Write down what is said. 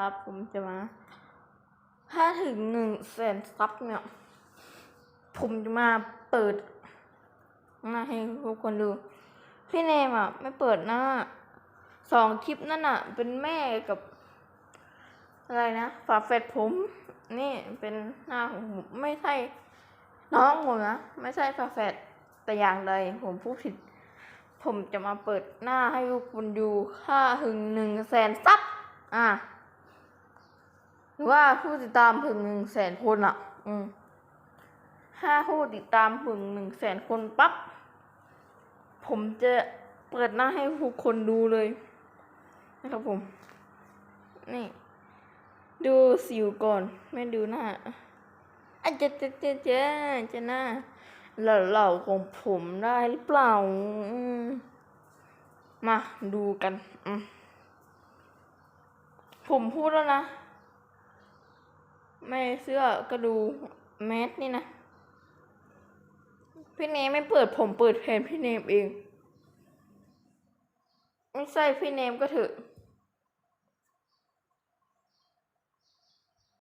ครับ ผมจะมา ถ้าถึงหนึ่งแสนซับเนี่ย ผมจะมาเปิดหน้าให้ทุกคนดู พี่เนมอะ ไม่เปิดหน้าสองคลิปนั่นอะ เป็นแม่กับ อะไรนะฝาแฝดผม นี่เป็นหน้าของผมไม่ใช่ น้องผมนะ ไม่ใช่ฝาแฝดแต่อย่างใดผมพูดผิด ผมจะมาเปิดหน้าให้ทุกคนดูค่าถึงหนึ่งแสนซับอะ หรือว่าผู้ติดตามถึงหนึ่งแสนคนอะ อืมถ้าผู้ติดตามถึงหนึ่งแสนคนปั๊บ ผมจะเปิดหน้าให้ทุกคนดูเลยนะครับผม นี่ ดูสิวก่อน ไม่ดูหน้าอาจจะเจ๊เจ๊เจ๊จะหน้าเหล่าของผมได้หรือเปล่ามมาดูกันอืมผมพูดแล้วนะ ไม่เสื้อกระดูแมสนี่นะ พี่เนมไม่เปิดผมเปิดแทนพี่เนมเอง ไม่ใช่พี่เนมก็เถอะ